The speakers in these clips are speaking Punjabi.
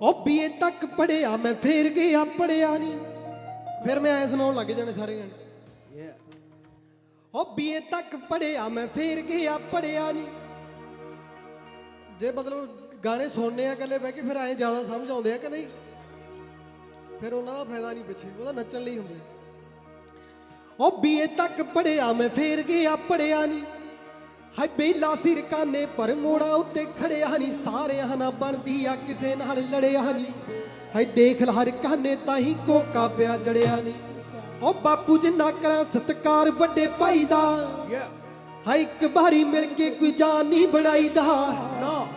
ਉਹ ਬੀਏ ਤੱਕ ਪੜਿਆ ਮੈਂ, ਫੇਰ ਗਿਆ ਪੜਿਆ ਨਹੀਂ ਫਿਰ ਮੈਂ ਐ ਸੁਣਾਉਣ ਲੱਗ ਜਾਣੇ ਸਾਰੇ ਗਾਣੇ ਉਹ ਬੀਏ ਤੱਕ ਪੜਿਆ ਮੈਂ, ਫੇਰ ਗਿਆ ਪੜਿਆ ਨਹੀਂ ਜੇ ਮਤਲਬ ਗਾਣੇ ਸੁਣਨੇ ਆ ਇਕੱਲੇ ਬਹਿ ਕੇ, ਫਿਰ ਐ ਜ਼ਿਆਦਾ ਸਮਝ ਆਉਂਦੇ ਆ ਕਿ ਨਹੀਂ? ਫਿਰ ਉਹਨਾਂ ਦਾ ਫਾਇਦਾ ਨਹੀਂ ਪਿੱਛੇ ਉਹਦਾ ਨੱਚਣ ਲਈ ਹੁੰਦੇ ਉਹ ਬੀਏ ਤੱਕ ਪੜਿਆ ਮੈਂ, ਫੇਰ ਗਿਆ ਪੜਿਆ ਨਹੀਂ ਹਾਏ ਬੇਲਾ ਸਿਰ ਕਾਨੇ ਪਰ ਮੋੜਾ ਉੱਤੇ ਖੜਿਆ ਨਹੀਂ ਸਾਰਿਆਂ ਨਾਲ ਬਣਦੀ ਆ ਕਿਸੇ ਨਾਲ ਲੜਿਆ ਨਹੀਂ ਹਾਏ ਦੇਖ ਲ ਹਰ ਕਾਨੇ ਤਾਹੀਂ ਕੋਕਾ ਪਿਆ ਜੜਿਆ ਨਹੀਂ ਉਹ ਬਾਪੂ ਜਿੰਨਾ ਕਰਾਂ ਸਤਕਾਰ ਵੱਡੇ ਭਾਈ ਦਾ। ਹਾਏ ਇੱਕ ਵਾਰੀ ਮਿਲ ਕੇ ਕੋਈ ਜਾਨ ਨਹੀਂ ਬਣਾਈਦਾ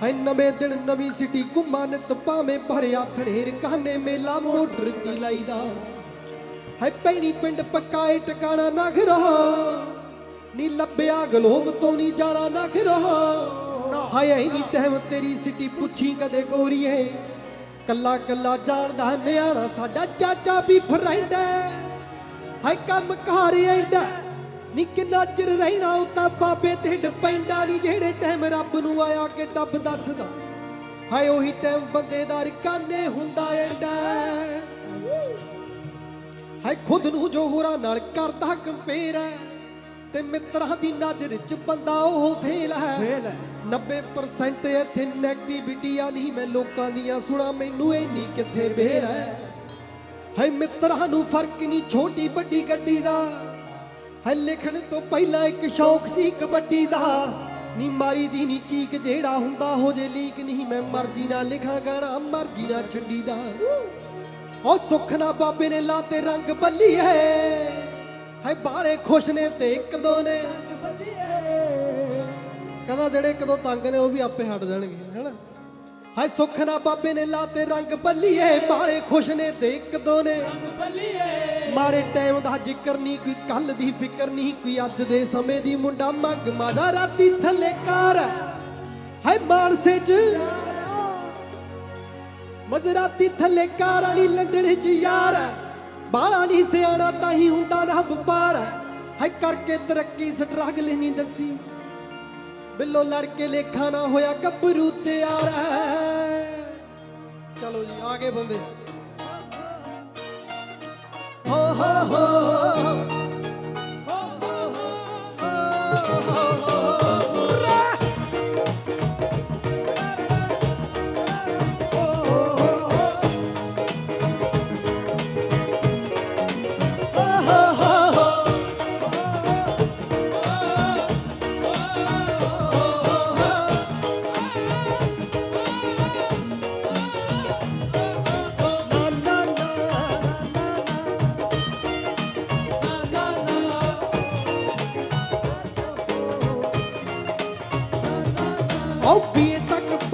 ਹਾਏ ਨਵੇਂ ਦਿਨ ਨਵੀਂ ਸਿਟੀ ਘੁੰਮਾਂ ਨਿਤ ਭਾਵੇਂ ਭਰਿਆ ਥੜੇਰ ਕਾਨੇ ਮੇਲਾ ਮੋਟਰ ਕੀ ਲਾਈਦਾ। ਹਾਏ ਪੈਣੀ ਪਿੰਡ ਪੱਕਾ ਏ ਟਿਕਾਣਾ ਨਾ ਰਹਾ ਨੀ ਲੱਭਿਆ ਗਲੋਬ ਤੋਂ ਨਹੀਂ ਜਾਣਾ ਨਾ ਰਹਾ ਹਾਏ ਨਹੀਂ ਟਾਈਮ ਤੇਰੀ ਸਿਟੀ ਪੁੱਛੀ ਕਦੇ ਗੋਰੀਏ। ਕੱਲਾ ਕੱਲਾ ਜਾਣਦਾ ਨਿਆਣਾ ਸਾਡਾ ਚਾਚਾ ਵੀ ਫਰੈਂਡ ਹਾਏ ਕੰਮ ਘਰ ਐਂਡਾ ਨੀ ਕਿੰਨਾ ਚਿਰ ਰਹਿਣਾ ਉਤਾ ਬਾਬੇ ਤੇ ਡਪੈਂਡਾ ਨਹੀਂ ਜਿਹੜੇ ਟਾਈਮ ਰੱਬ ਨੂੰ ਆਇਆ ਕਿ ਡੱਬ ਦੱਸਦਾ। ਹਾਏ ਉਹੀ ਟਾਈਮ ਬੰਦੇ ਦਾ ਰਿਕਾਨੇ ਹੁੰਦਾ ਐਂਡਾ ਹਾਏ ਖੁਦ ਨੂੰ ਜੋ ਹੋਰਾਂ ਨਾਲ ਕਰਦਾ ਕੰਪੇਅਰ ਹੈ ਤੇ ਮਿੱਤਰਾਂ ਦੀ ਨਜ਼ਰ 'ਚ ਬੰਦਾ ਉਹ ਫੇਲ ਹੈ। ਫੇਲ ਹੈ। 90% ਇੱਥੇ ਨੈਗੇਟਿਵਿਟੀ ਆ ਨਹੀਂ ਮੈਂ ਲੋਕਾਂ ਦੀਆਂ ਸੁਣਾ ਮੈਨੂੰ ਇੰਨੀ ਕਿੱਥੇ ਬੇਰ ਹੈ। ਹਾਏ ਮਿੱਤਰਾਂ ਨੂੰ ਫ਼ਰਕ ਨਹੀਂ ਛੋਟੀ ਵੱਡੀ ਗੱਡੀ ਦਾ। ਹਾਏ ਲਿਖਣ ਤੋਂ ਪਹਿਲਾਂ ਇੱਕ ਸ਼ੌਕ ਸੀ ਕਬੱਡੀ ਦਾ। ਨੀ ਮਾਰੀ ਦੀ ਨੀ ਚੀਕ ਜਿਹੜਾ ਹੁੰਦਾ ਹੋ ਜੇ ਲੀਕ ਨਹੀਂ ਮੈਂ ਮਰਜ਼ੀ ਨਾਲ ਲਿਖਾਂ ਗਾਣਾ ਮਰਜ਼ੀ ਨਾਲ ਛੱਡੀ ਦਾ। ਉਹ ਸੁੱਖ ਨਾ ਬਾਬੇ ਨੇ ਲਾਤੇ ਰੰਗ ਬਾਲੇ ਖੁਸ਼ ਨੇ ਤੇ ਇੱਕ ਨੇ। ਕਹਿੰਦਾ ਜਿਹੜੇ ਕਦੋਂ ਤੰਗ ਨੇ ਉਹ ਵੀ ਆਪੇ ਹਟ ਜਾਣਗੇ, ਹੈਨਾ? ਹਾਏ ਸੁੱਖ ਨਾ ਬਾਬੇ ਨੇ ਲਾਤੇ ਰੰਗ ਬੱਲੀਏ ਬਾਲੇ ਖੁਸ਼ ਨੇ ਤੇ ਇੱਕ ਨੇ। ਮਾੜੇ ਟਾਈਮ ਦਾ ਜ਼ਿਕਰ ਨਹੀਂ, ਕੋਈ ਕੱਲ ਦੀ ਫਿਕਰ ਨਹੀਂ, ਕੋਈ ਅੱਜ ਦੇ ਸਮੇਂ ਦੀ। ਮੁੰਡਾ ਮੱਗ ਮਾਦਾ ਰਾਤੀ ਥੱਲੇ ਕਾਰ ਹਾਏ ਮਾਨਸੇ ਚ। ਮਜ਼ਰਾਤੀ ਥੱਲੇ ਕਾਰਾਂ ਨਹੀਂ ਲੰਡਣ ਚ ਯਾਰ ਬਾਲਾ ਨਹੀਂ ਸਿਆਣਾ, ਤਾਂ ਹੀ ਹੁੰਦਾ ਨਾ ਵਪਾਰ ਹਾਏ ਕਰਕੇ ਤਰੱਕੀ ਸਟਰਗਲ ਨਹੀਂ ਦੱਸੀ। ਬਿੱਲੋ ਲੜ ਕੇ ਲੇਖਾ ਨਾ ਹੋਇਆ, ਗੱਭਰੂ ਤਿਆਰ ਹੈ ਚਲੋ ਜੀ ਆਗੇ ਬੰਦੇ।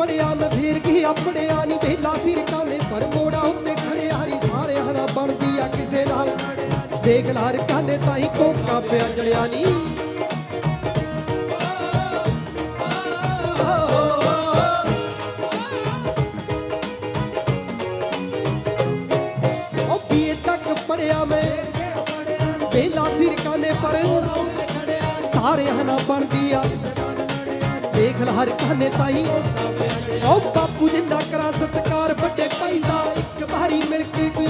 ਤੱਕ ਪੜਿਆ ਮੈਂ ਫੇਰ ਗਿਆ ਪੜਿਆ ਨਹੀਂ ਵੇਲਾ ਸਿਰ ਕਾਨੇ ਪਰ ਮੋੜਾ ਉੱਤੇ ਖੜਿਆ ਨਹੀਂ ਸਾਰੇ ਹਨਾ ਬਣਦੀ ਆ ਕਿਸੇ ਨਾਲ। ਦੇਖ ਲਾਰ ਕਾਨੇ ਤਾਈ ਕੋਕਾ ਪਿਆ ਜੜਿਆ ਨਹੀਂ ਪੜਿਆ ਮੈਂ। ਵੇਲਾ ਸਿਰ ਕਾਨੇ ਪਰ। ਸਾਰੇ ਹਨਾ ਬਣਦੀ ਆ। ਦੇਖ ਹਰ ਕਾਨੇ ਤਾਈ। ਓ ਬਾਪੂ ਜਿੰਨਾ ਕਰਾ ਸਤਕਾਰ, ਵੱਡੇ ਭਾਈ ਦਾ ਇੱਕ ਵਾਰੀ ਮਿਲ ਕੇ ਕੋਈ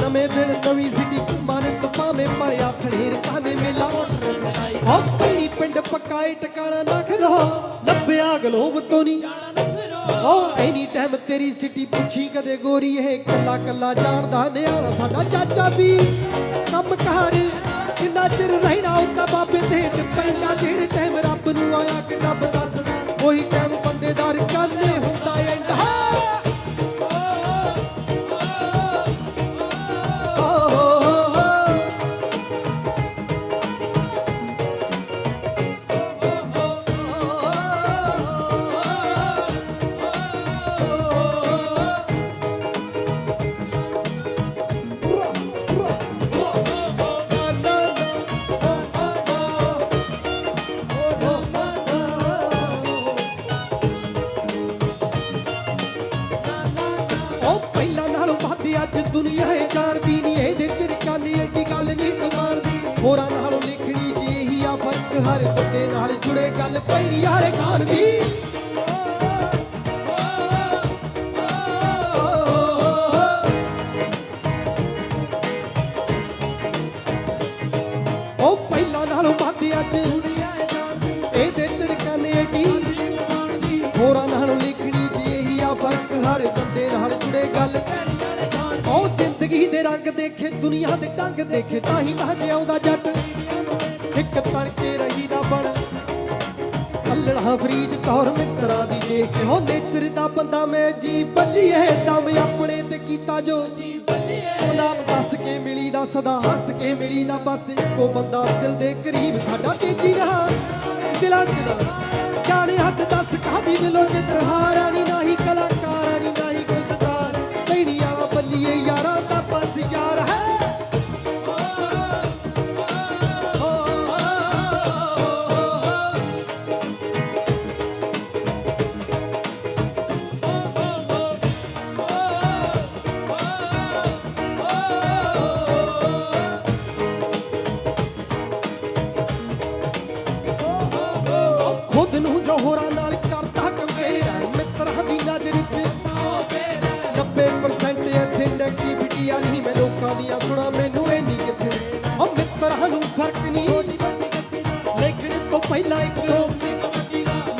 ਨਵੇਂ ਦਿਨ, ਨਵੀਂ ਸਿੱਟੀ ਘੁੰਮਾਂ ਤਪਾਵੇਂ ਮਾਰਿਆ ਥੜੇਰ ਕਾਨੇ ਮੇਲਾ। ਓ ਪੀੜੀ ਪਿੰਡ ਪਕਾਏ ਟਿਕਾਣਾ ਨਾ ਖਰੋ, ਲੱਭਿਆ ਗਲੋਬ ਤੋਂ ਨਹੀਂ ਓ ਐਨੀ ਟਾਈਮ ਤੇਰੀ ਸਿਟੀ ਪੁੱਛੀ ਕਦੇ ਗੋਰੀ, ਇਹ ਕੱਲਾ ਕੱਲਾ ਜਾਣਦਾ ਨਿਆਣਾ ਸਾਡਾ ਚਾਚਾ ਵੀ। ਕੰਮ ਕਾਰ ਕਿੰਨਾ ਚਿਰ ਰਹਿਣਾ ਉੱਤਾ ਬਾਬੇ ਤੇ ਡਿਪੈਂਡਾ ਜਿਹੜੇ ਟਾਈਮ ਰੱਬ ਨੂੰ ਆਇਆ ਕਿ ਹੋਰਾਂ ਨਾਲੋਂ ਲਿਖਣੀ ਜਿਹੀ ਆ, ਫ਼ਰਕ ਹਰ ਬੰਦੇ ਨਾਲ ਜੁੜੇ ਗੱਲ ਪੈਣੀ ਵਾਲੇ ਖਾਨ ਦੀ। ਉਹ ਪਹਿਲਾਂ ਨਾਲੋਂ ਵੱਧ ਨਾਲੋਂ ਲਿਖਣੀ ਜਿਹੀ ਆ, ਫ਼ਰਕ ਹਰ ਬੰਦੇ ਨਾਲ ਜੁੜੇ ਗੱਲ ਜ਼ਿੰਦਗੀ ਦੇ ਰੰਗ ਦੇਖੇ, ਦੁਨੀਆ ਦੇ ਢੰਗ ਦੇਖੇ, ਤਾਂ ਹੀ ਤਾਂ ਜਿਉਂਦਾ ਜੱਟ। ਇੱਕ ਤੜਕੇ ਰਹੀ ਦਾ ਬਣ। ਅੱਲੜਾ ਫਰੀਜ ਕੌਰ ਮਿੱਤਰਾਂ ਦੀ ਦੇਖ ਕੇ ਹੋ ਨੇਚਰ ਦਾ ਬੰਦਾ ਮੈਂ ਜੀ ਬੱਲੀਏ, ਦਮ ਆਪਣੇ ਤੇ ਕੀਤਾ ਜੋ। ਉਹ ਨਾਮ ਦੱਸ ਕੇ ਮਿਲੀ ਦਾ ਸਦਾ, ਹੱਸ ਕੇ ਮਿਲੀ ਦਾ ਬਸ। ਇੱਕੋ ਬੰਦਾ ਦਿਲ ਦੇ ਕਰੀਬ ਸਾਡਾ ਤੇਜੀ ਰਹਾ। ਦਿਲਾਂ ਚ ਨਾ ਜਾਣੇ ਹੱਥ ਦੱਸ ਕਾਦੀ ਮਿਲੋ ਜਿੱਤ ਹਾਰਾ ਨੀ ਨਹੀਂ ਕਲਾਕਾਰਾਂ ਨਹੀਂ ਦੀਆਂ ਸੁਣਾ ਮੈਨੂੰ ਇਹ ਨਹੀਂ ਕਿਥੇ। ਉਹ ਮਿੱਤਰਾਂ ਨੂੰ ਫ਼ਰਕ ਨਹੀਂ ਲੇਕਿਨ ਤੋਂ ਪਹਿਲਾਂ ਇੱਕ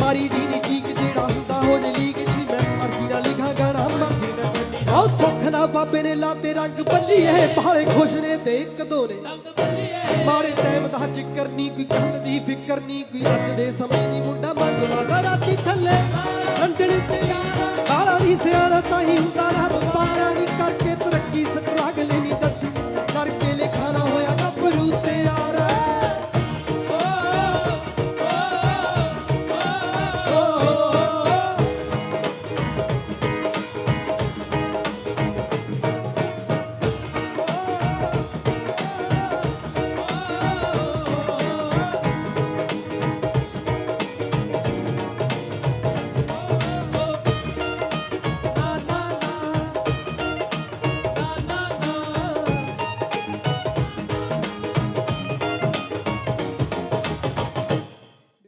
ਮਾਰੀ ਦੀ ਨੀ ਚੀਕ ਜਿਹੜਾ ਹੁੰਦਾ ਹੋ ਜੇ ਲੀਕ ਨਹੀਂ ਮੈਂ ਮਰਜ਼ੀ ਨਾਲ ਲਿਖਾਂ ਗਾਣਾ ਮਰਜ਼ੀ ਨਾਲ ਛੱਡੀ। ਸੁੱਖ ਨਾ ਬਾਬੇ ਨੇ ਲਾਤੇ ਰੰਗ ਬੱਲੀਏ ਬਾਲੇ ਖੁਸ਼ ਨੇ ਤੇ ਇੱਕ ਦੋ ਨੇ। ਟਾਈਮ ਦਾ ਜ਼ਿਕਰ ਨਹੀਂ ਕੋਈ ਕੱਲ ਦੀ ਫਿਕਰ ਨਹੀਂ ਕੋਈ ਅੱਜ ਦੇ ਸਮੇਂ ਦੀ ਮੁੰਡਾ ਮੰਗਵਾ ਰਾਤੀ ਥੱਲੇ।